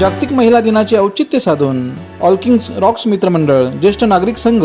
जागतिक महिला दिनाचे औचित्य साधून ऑलकिंग्स रॉक्स मित्रमंडळ ज्येष्ठ नागरिक संघ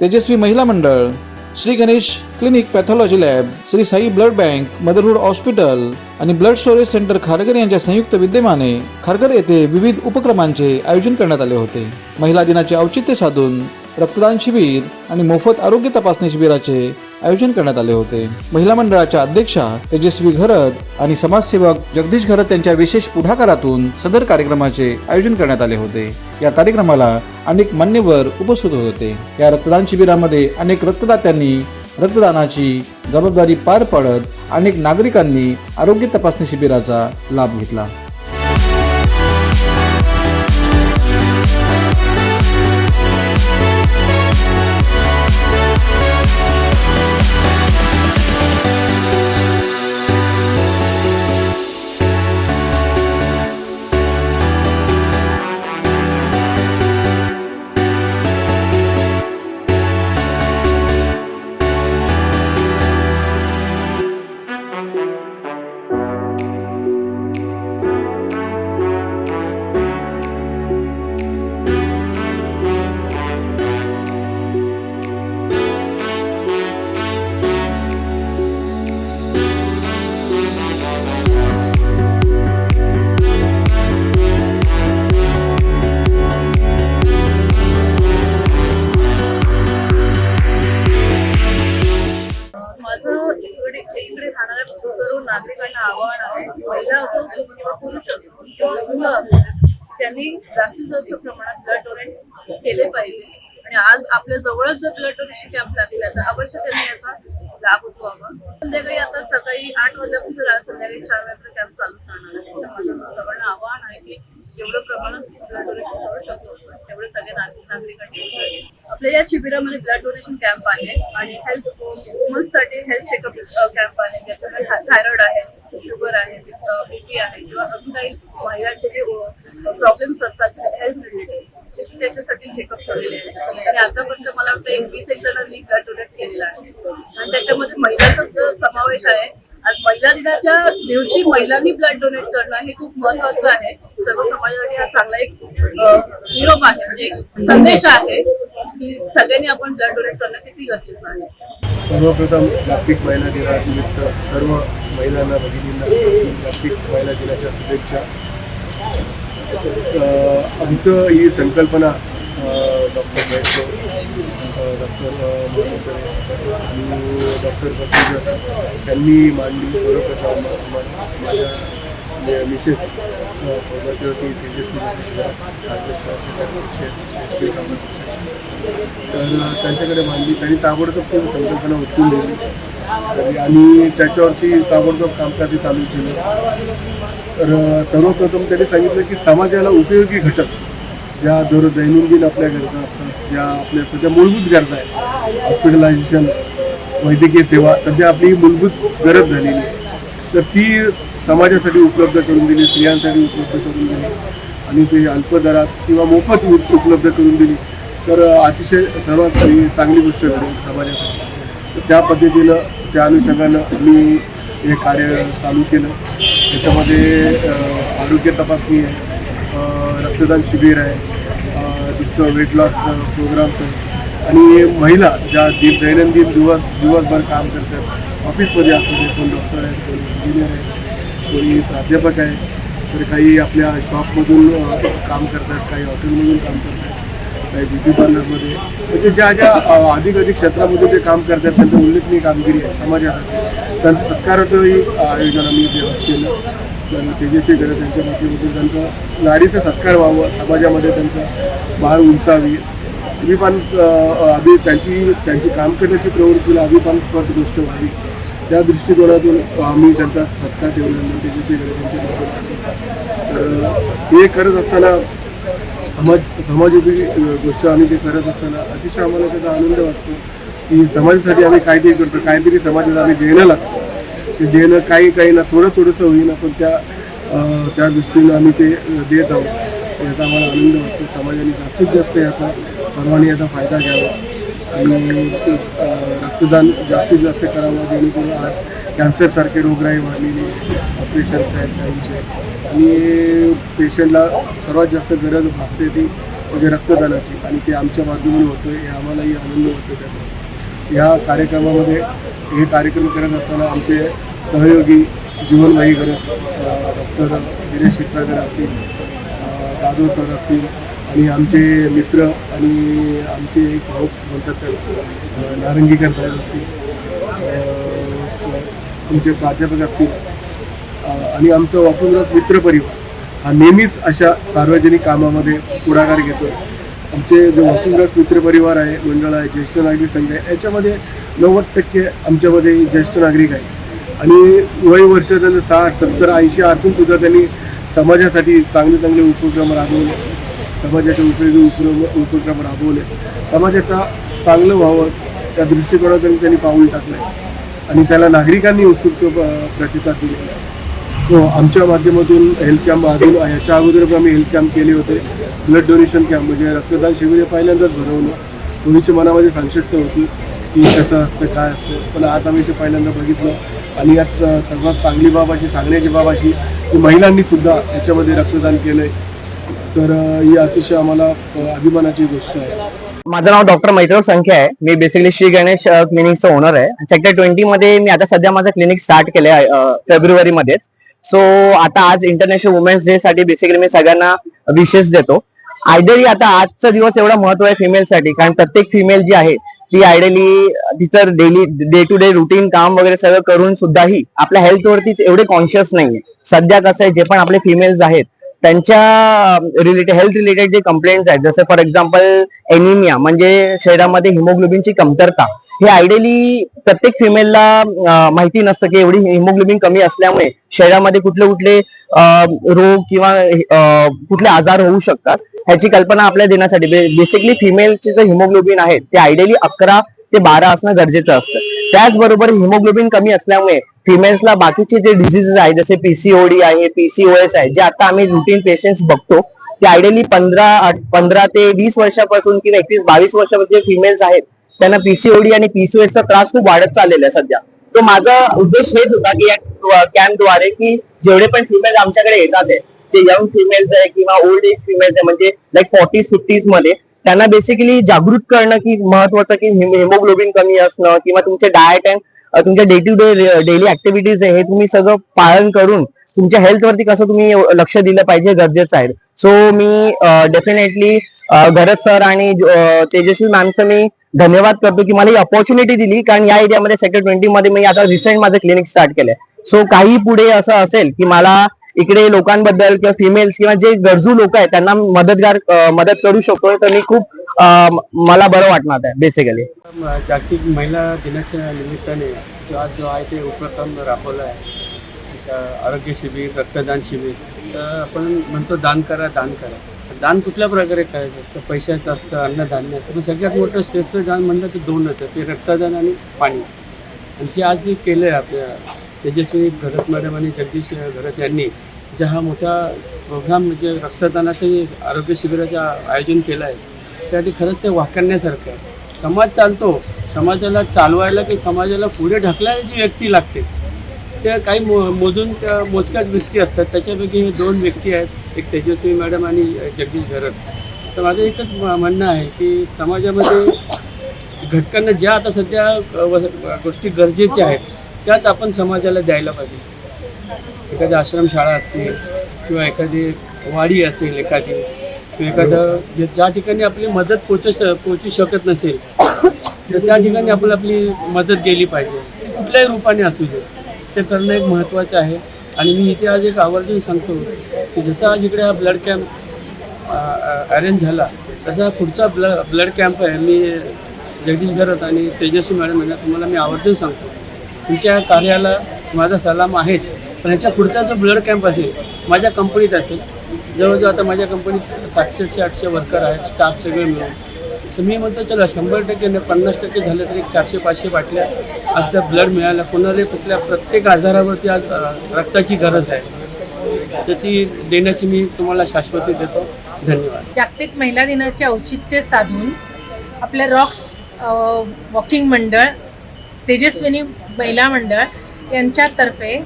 Tejaswi Mahila Mandal Shri Ganesh clinic pathology lab Shri Sai blood bank motherhood hospital आणि ब्लड स्टोरेज सेंटर खारघर यांच्या संयुक्त विद्यमाने खारघर येथे विविध उपक्रमांचे आयोजन करण्यात आले होते. महिला दिनाचे औचित्य साधून रक्तदान शिबिर आणि मोफत आरोग्य तपासणी शिबिराचे आयोजन करण्यात आले होते. महिला मंडळाच्या अध्यक्षा तेजस्वी घरत आणि समाजसेवक जगदीश घरत यांच्या विशेष पुढाकारातून सदर कार्यक्रमाचे आयोजन करण्यात आले होते. या कार्यक्रमाला अनेक मान्यवर उपस्थित होते. या रक्तदान शिबिरामध्ये अनेक रक्तदात्यांनी रक्तदानाची जबाबदारी पार पाडत अनेक नागरिकांनी आरोग्य तपासणी शिबिराचा लाभ घेतला. केले पाहिजे. आणि आज आपल्या जवळच जर ब्लड डोनेशन कॅम्प लागले तर अवश्य त्यांनी याचा लाभ उठवावा. संध्याकाळी आता सकाळी आठ वाजल्यापासून संध्याकाळी चार वाजेपर्यंत कॅम्प चालूच राहणार आहे. तर माझं सर्वांना आहे की जेवढं प्रमाणात ब्लड डोनेशन करू शकतो. तेवढे सगळे नागरिक नागरिकांनी आपल्या या शिबिरामध्ये ब्लड डोनेशन कॅम्प आहे आणि हेल्थ वुमन्ससाठी हेल्थ चेकअप कॅम्प आहे. ज्याच्यामध्ये थायरॉइड आहे शुगर आहे बीपी आहे किंवा अजून काही महिलांचे जे प्रॉब्लेम्स असतात हेल्थ रिलेटेड त्याच्यासाठी चेकअप ठेवलेले आहे आणि आतापर्यंत मला वाटतं एक वीस एक जणांनी ब्लड डोनेट केलेला आहे. आणि त्याच्यामध्ये महिलांचा समावेश आहे आज महिला दिनाच्या दिवशी महिलांनी ब्लड डोनेट करणं हे खूप महत्वाचं आहे. सर्व समाजासाठी हा चांगला एक निरोप आहे. म्हणजे एक संदेश आहे की सगळ्यांनी आपण ब्लड डोनेट करणं किती गरजेचं आहे. सर्वप्रथम जागतिक महिला दिनानिमित्त सर्व महिलांना भगिनींना जागतिक महिला दिनाच्या शुभेच्छा. आमचं ही संकल्पना डॉक्टर महेश्वर डॉक्टर आणि डॉक्टर बसवेश्वर त्यांनी मांडली बरोबर माझ्या म्हणजे मिसेस सौभाग्यवती तेजस्वी तर त्यांच्याकडे मांडली. त्यांनी ताबडतोब ती संकल्पना उचलून दिली. आणि त्याच्यावरती ताबडतोब कामकाज चालू केलं. तर सर्वप्रथम त्यांनी सांगितलं की समाजाला उपयोगी घटक ज्या दर दैनंदिन आपल्या गरजा असतात ज्या आपल्या सध्या मूलभूत गरजा आहेत हॉस्पिटलायझेशन वैद्यकीय सेवा सध्या आपली मूलभूत गरज झालेली आहे. तर ती समाजासाठी उपलब्ध करून दिली स्त्रियांसाठी उपलब्ध करून दिली आणि ते अल्प दरात किंवा मोफत उपलब्ध करून दिली. तर अतिशय सर्वात चांगली गोष्ट घडेल समाजासाठी. तर त्या पद्धतीनं त्या अनुषंगानं मी हे कार्य चालू केलं. त्याच्यामध्ये आरोग्य तपासणी आहे रक्तदान शिबिर आहे तिथं वेट लॉस प्रोग्राम्स आहे. आणि महिला ज्या दि दैनंदिन दिवस दिवसभर काम करतात ऑफिसमध्ये असू दे कोण डॉक्टर आहेत कोण इंजिनियर आहेत कोणी प्राध्यापक आहे तर काही आपल्या शॉपमधून काम करतात काही हॉटेलमधून काम करतात. काही ब्युटी पार्लरमध्ये म्हणजे ज्या ज्या अधिक अधिक क्षेत्रामध्ये जे काम करतात त्यांचं उल्लेखनीय कामगिरी आहे समाजासाठी त्यांचं सत्काराचंही आयोजन आम्ही व्यवस्थित केलं. तर तेजस्वी करत त्यांच्या माध्यमातून त्यांचं नारीचं सत्कार व्हावं समाजामध्ये त्यांचं बाळ उंचावी. अभिमान अभि त्यांची त्यांची काम करण्याची प्रवृत्तीला अभिमानस्पद गोष्ट व्हावी. त्या दृष्टिकोनातून आम्ही त्यांचा सत्कार ठेवल्यानंतर तेजस्वी करत त्यांच्या तर हे करत असताना समाज समाजोपयोगी गोष्ट आम्ही ते करत असताना अतिशय आम्हाला त्याचा आनंद वाटतो की समाजासाठी आम्ही काहीतरी करतो काहीतरी समाजाला आम्ही देणं लागतो. ते देणं काही काही ना थोडं थोडंसं होईना पण त्या त्या दृष्टीनं आम्ही ते देत आहोत. याचा आम्हाला आनंद वाटतो. समाजाने जास्तीत जास्त याचा सर्वांनी याचा फायदा घ्यावा. आणि रक्तदान जास्तीत जास्त करावं जेणेकरून आज कॅन्सरसारखे रोगराई वाढलेली ऑपरेशन्स आहेत त्यांचे आणि पेशंटला सर्वात जास्त गरज भासते ती म्हणजे रक्तदानाची. आणि ते आमच्या माध्यमातून होतं हे आम्हालाही आनंद होतो त्याचा या कार्यक्रमामध्ये हे कार्यक्रम करत असताना आमचे सहयोगी जीवनभाई करत डॉक्टर गिरीश शिक्षागर असतील दादो सर असतील आणि आमचे मित्र आणि आमचे एक होप्स म्हणतात नारंगीकर साहेब असतील. तुमचे प्राध्यापक असतील आणि आमचा मित्र मित्रपरिवार हा नेहमीच अशा सार्वजनिक कामामध्ये पुढाकार घेतो आमचे जे वसुंधरा मित्रपरिवार आहे मंडळ आहे ज्येष्ठ नागरिक संघ आहे याच्यामध्ये नव्वद टक्के आमच्यामध्ये ज्येष्ठ नागरिक आहे आणि वय वर्ष त्यांना साठ सत्तर ऐंशी असून सुद्धा त्यांनी समाजासाठी चांगले चांगले उपक्रम राबवले. समाजाचे उपयोगी उपक्रम उपक्रम राबवले. समाजाचा चांगलं व्हावं त्या दृष्टिकोनातून त्यांनी पाऊल टाकलं आणि त्याला नागरिकांनी उत्सुक प्रतिसाद दिलेला आहे. हो आमच्या माध्यमातून हेल्थ कॅम्प अजून याच्या अगोदर पण आम्ही हेल्थ कॅम्प केले होते. ब्लड डोनेशन कॅम्प म्हणजे रक्तदान शिबिर पहिल्यांदाच भरवलं. पूर्वीच्या मनामध्ये संक्षिप्त होती की कसं असतं काय असतं. पण आज आम्ही ते पहिल्यांदा बघितलं. आणि यात सर्वात चांगली बाब अशी सांगण्याची बाब अशी की महिलांनी सुद्धा याच्यामध्ये रक्तदान केलं आहे तर ही अतिशय आम्हाला अभिमानाची गोष्ट आहे. माझं नाव डॉक्टर मैत्रव संख्या आहे. मी बेसिकली श्री गणेश क्लिनिकचा ओनर आहे. सेक्टर ट्वेंटी मध्ये मी आता सध्या माझं क्लिनिक स्टार्ट केलंय फेब्रुवारी मध्येच सो आता आज इंटरनॅशनल वुमेन्स डे साठी बेसिकली मी सगळ्यांना विशेष देतो. आयडली आता आजचा दिवस एवढा महत्त्व आहे फिमेलसाठी कारण प्रत्येक फिमेल जी आहे ती आयडली तिचं daily day to day routine काम वगैरे सगळं करून सुद्धाही आपल्या हेल्थवरती एवढे कॉन्शियस नाहीये. सध्या कसं आहे जे पण आपले फिमेल्स आहेत त्यांच्या रिलेटेड हेल्थ रिलेटेड जे कंप्लेंट्स आहेत जसं फॉर एक्झाम्पल एनिमिया म्हणजे शरीरामध्ये हिमोग्लोबिनची कमतरता हे आयडियली प्रत्येक फिमेलला माहिती नसतं की एवढी हिमोग्लोबिन कमी असल्यामुळे शरीरामध्ये कुठले कुठले रोग किंवा कुठले आजार होऊ शकतात ह्याची कल्पना आपल्याला देण्यासाठी. बेसिकली फिमेलचे जे हिमोग्लोबिन आहे ते आयडियली अकरा ते बारा असणं गरजेचं असतं. त्याचबरोबर हिमोग्लोबिन कमी असल्यामुळे फिमेल्सला बाकीचे जे डिसीजेस आहेत जसे पीसीओडी आहे पीसीओएस आहे जे आता आम्ही रुटीन पेशंट्स बघतो ते आयडियली पंधरा पंधरा ते वीस वर्षापासून किंवा एकवीस बावीस वर्षामध्ये फिमेल्स आहेत त्यांना पीसीओडी आणि पीसीओएसचा चा त्रास खूप वाढत चाललेला आहे सध्या. तो माझा उद्देश हेच होता की या कॅम्पद्वारे की जेवढे पण फिमेल्स आमच्याकडे येतात आहे जे यंग फिमेल्स आहे किंवा ओल्ड एज फिमेल्स आहे म्हणजे लाईक फोर्टीज फिफ्टीजमध्ये त्यांना बेसिकली जागृत करणं की महत्वाचं की हिमोग्लोबिन कमी असणं किंवा तुमचे डाएट अँड तुमच्या day to day daily activities आहे हे तुम्ही सगळं पालन करून तुमच्या हेल्थवरती कसं तुम्ही लक्ष दिलं पाहिजे गरजेचं आहे. सो मी डेफिनेटली गरज सर आणि तेजस्वी मॅमचं मी धन्यवाद करतो की मला ही अपॉर्च्युनिटी दिली कारण या एरियामध्ये सेक्टर ट्वेंटी मध्ये मी आता रिसेंट माझं क्लिनिक स्टार्ट केलंय. सो काही पुढे असं असेल की मला इकडे लोकांबद्दल किंवा फिमेल्स किंवा जे गरजू लोक आहेत त्यांना मदतगार मदत करू शकतो तर मी खूप मला बरं वाटणार आहे बेसिकली जागतिक महिला दिनाच्या निमित्ताने आज जो आहे ते उपक्रम राबवला आहे. आरोग्य शिबिर रक्तदान शिबिर. तर आपण म्हणतो दान करा दान करा. दान कुठल्या प्रकारे करायचं असतं? पैशाचं असतं अन्नधान्य असतं. पण सगळ्यात मोठं श्रेष्ठ दान म्हणलं तर दोनच आहे. ते रक्तदान आणि पाणी. आणि जे आज जे केलं आहे आपल्या तेजस्वी घरत मॅडम आणि जगदीश घरत यांनी जे हा मोठा प्रोग्राम म्हणजे रक्तदानाचं आरोग्य शिबिराचं आयोजन केलं आहे त्यासाठी खरंच ते वाकण्यासारखं आहे. समाज चालतो समाजाला चालवायला की समाजाला पुढे ढकलायला जी व्यक्ती लागते त्या काही मो मोजून त्या मोजक्याच व्यक्ती असतात. त्याच्यापैकी हे दोन व्यक्ती आहेत एक तेजस्वी मॅडम आणि जगदीश घरत तर माझं एकच म- म्हणणं आहे की समाजामध्ये घटकांना ज्या आता सध्या व- गोष्टी गरजेच्या आहेत त्याच आपण समाजाला द्यायला पाहिजे. एखादी आश्रमशाळा असतील किंवा एखादी वाडी असेल एखादी किंवा एखादं ज्या ठिकाणी आपली मदत पोचू पोचू शकत नसेल तर त्या ठिकाणी आपण आपली मदत गेली पाहिजे. ती कुठल्याही रूपाने असू दे. ते करणं एक महत्त्वाचं आहे. आणि मी इथे आज एक आवर्जून सांगतो की जसा आज इकडे हा ब्लड कॅम्प अरेंज झाला तसा पुढचा ब्ल ब्लड कॅम्प आहे. मी जगदीश घरत आणि तेजस्वी मॅडम यांना तुम्हाला मी आवर्जून सांगतो. तुमच्या कार्याला माझा सलाम आहेच. पण ह्याच्या पुढचा जो ब्लड कॅम्प असेल माझ्या कंपनीत असेल जवळजवळ आता माझ्या कंपनीत सातशे ते आठशे वर्कर आहेत स्टाफ सगळे मिळून. तर मी म्हणतो चला शंभर टक्के नाही पन्नास टक्के झालं तरी चारशे पाचशे बाटल्या आज त्या ब्लड मिळाल्या कोणाला कुठल्या प्रत्येक आजारावरती आज रक्ताची गरज आहे. तर ती देण्याची मी तुम्हाला शाश्वती देतो. धन्यवाद. जागतिक महिला दिनाचे औचित्य साधून आपल्या रॉक्स वॉकिंग मंडळ तेजस्विनी महिला मंडळ यांच्यातर्फे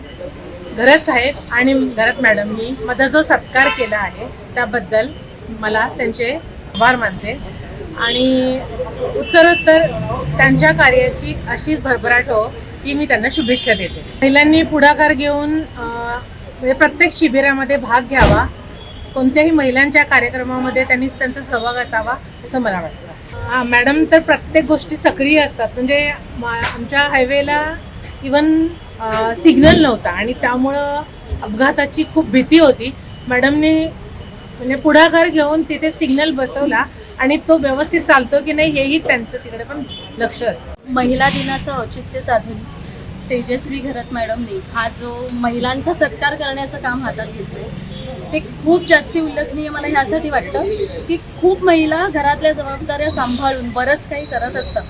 घरत साहेब आणि घरत मॅडमनी माझा जो सत्कार केला आहे त्याबद्दल मला त्यांचे आभार मानते. आणि उत्तरोत्तर त्यांच्या कार्याची अशीच भरभराट हो की मी त्यांना शुभेच्छा देते. महिलांनी पुढाकार घेऊन म्हणजे प्रत्येक शिबिरामध्ये भाग घ्यावा. कोणत्याही महिलांच्या कार्यक्रमामध्ये त्यांनी त्यांचा सहभाग असावा असं मला वाटतं. मॅडम तर प्रत्येक गोष्टी सक्रिय असतात. म्हणजे मा- आमच्या हायवेला इवन सिग्नल नव्हता आणि त्यामुळं अपघाताची खूप भीती होती. मॅडमने म्हणजे पुढाकार घेऊन तिथे सिग्नल बसवला आणि तो व्यवस्थित चालतो की नाही हेही त्यांचं तिकडे पण लक्ष असतं. महिला दिनाचं औचित्य साधून तेजस्वी घरत मॅडमनी हा जो महिलांचा सत्कार करण्याचं काम हातात घेतलं ते खूप जास्ती उल्लेखनीय मला ह्यासाठी वाटतं की खूप महिला घरातल्या जबाबदाऱ्या सांभाळून बरंच काही करत असतात.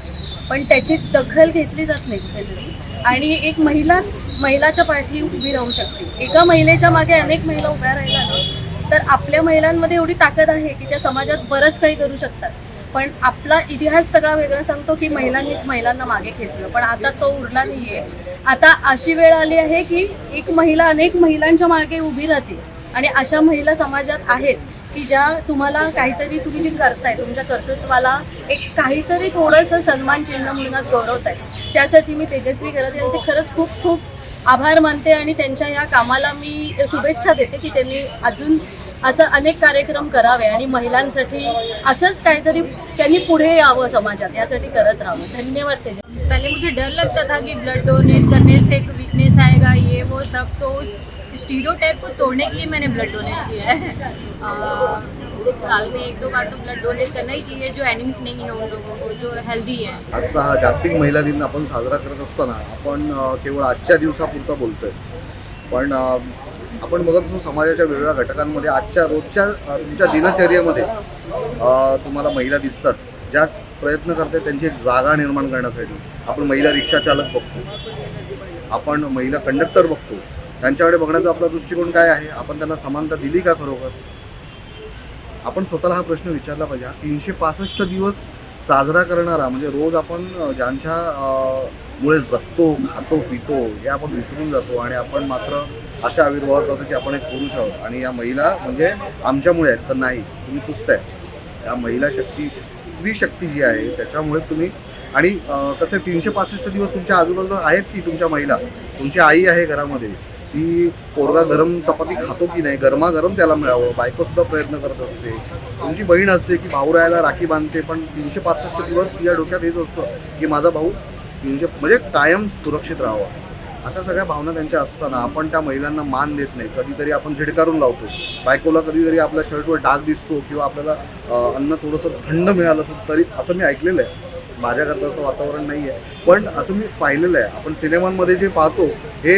पण त्याची दखल घेतली जात नाही आणि एक महिलाच महिलाच्या पाठी उभी राहू शकते. एका महिलेच्या मागे अनेक महिला उभ्या राहिल्या ना तर आपल्या महिलांमध्ये एवढी ताकद आहे की त्या समाजात बरंच काही करू शकतात. पण आपला इतिहास सगळा वेगळा सांगतो की महिलांनीच महिलांना मागे खेचलं. पण आता तो उरला नाही आहे आता अशी वेळ आली आहे की एक महिला अनेक महिलांच्या मागे उभी राहते. आणि अशा महिला समाजात आहेत की ज्या तुम्हाला काहीतरी तुम्ही जे करताय तुमच्या कर्तृत्वाला एक काहीतरी थोडंसं सन्मान चिन्ह म्हणूनच गौरवत आहे त्यासाठी मी तेजस्वी करत यांचे खरंच खूप खूप आभार मानते आणि त्यांच्या ह्या कामाला मी शुभेच्छा देते की त्यांनी अजून असं अनेक कार्यक्रम करावे आणि महिलांसाठी असंच काहीतरी त्यांनी पुढे यावं समाजात यासाठी करत राहावं. धन्यवाद ते पहले मुझे डर लगता था कि ब्लड डोनेट करने से एक वीकनेस आएगा ये वो सब तो उस स्टीरियोटाइप को तोड़ने के लिए मैंने ब्लड डोनेट किया है। आ, इस साल में एक दो बार तो ब्लड डोनेट करना ही चाहिए जो एनिमिक नहीं है उन लोगों को जो हेल्दी है। आजचा हा जागतिक महिला दिन आपण साजरा करत असताना आपण अ, केवळ आजच्या दिवसापुरतं बोलतोय. पण अ, आपण बघत असतो समाजाच्या वेगवेगळ्या घटकांमध्ये आजच्या रोजच्या अ, तुमच्या दिनचर्येमध्ये अ, तुम्हाला महिला दिसतात. ज्या प्रयत्न करतात त्यांची एक जागा निर्माण करण्यासाठी. आपण महिला रिक्षा चालक बघतो. आपण महिला कंडक्टर बघतो. त्यांच्याकडे बघण्याचा आपला दृष्टिकोन काय आहे? आपण त्यांना समानता दिली का खरोखर? आपण स्वतःला हा प्रश्न विचारला पाहिजे. हा तीनशे पासष्ट दिवस साजरा करणारा म्हणजे रोज आपण ज्यांच्या मुळे जगतो खातो पितो हे आपण विसरून जातो आणि आपण मात्र अशा आविर्भावात करतो की आपण एक पुरुष आहोत. आणि या महिला म्हणजे आमच्यामुळे आहेत तर नाही तुम्ही चुकताय. या महिला शक्ती स्त्री शक्ती जी आहे त्याच्यामुळे तुम्ही आणि अ, कसं तीनशे पासष्ट दिवस तुमच्या आजूबाजूला आहेत की तुमच्या महिला? तुमची आई आहे घरामध्ये. की पोरगा गरम चपाती खातो की नाही गरमागरम त्याला मिळावं. बायको सुद्धा प्रयत्न करत असते. तुमची बहीण असते की भाऊ राहायला राखी बांधते पण तीनशे पासष्ट दिवस तिच्या डोक्यात येत असतं की माझा भाऊ तीनशे म्हणजे कायम सुरक्षित राहावा. अशा सगळ्या भावना त्यांच्या असताना आपण त्या महिलांना मान देत नाही. कधीतरी आपण झिडकारून लावतो. बायकोला कधीतरी आपल्या शर्टवर डाग दिसतो किंवा आपल्याला अन्न थोडंसं थंड मिळालं असं तरी असं मी ऐकलेलं आहे. माझ्याकरता असं वातावरण नाही आहे पण असं मी पाहिलेलं आहे. आपण सिनेमांमध्ये जे पाहतो हे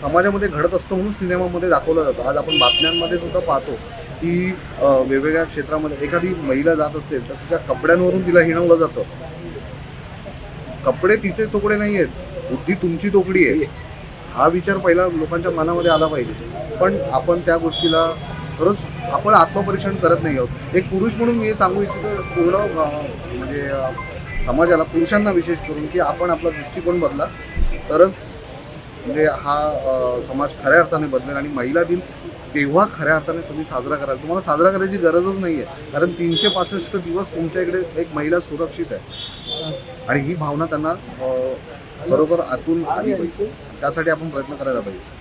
समाजामध्ये घडत असतं म्हणून सिनेमामध्ये दाखवलं जातं. आज आपण बातम्यांमध्ये सुद्धा पाहतो की वेगवेगळ्या क्षेत्रामध्ये एखादी महिला जात असेल तर तिच्या कपड्यांवरून तिला हिणवलं जातं. कपडे तिचे तुकडे नाही आहेत बुद्धी तुमची तोकडी आहे. हा विचार पहिला लोकांच्या मनामध्ये आला पाहिजे. पण आपण त्या गोष्टीला खरंच आपण आत्मपरीक्षण करत नाही आहोत. एक पुरुष म्हणून मी हे सांगू इच्छितो पूर्ण म्हणजे समाजाला पुरुषांना विशेष करून की आपण आपला दृष्टिकोन बदला तरच म्हणजे हा समाज खऱ्या अर्थाने बदलेल आणि महिला दिन तेव्हा खऱ्या अर्थाने तुम्ही साजरा कराल. तुम्हाला साजरा करायची गरजच नाही आहे कारण तीनशे पासष्ट दिवस तुमच्या इकडे एक महिला सुरक्षित आहे. आणि ही भावना त्यांना खरोखर आतून आली पाहिजे. त्यासाठी आपण प्रयत्न करायला पाहिजे.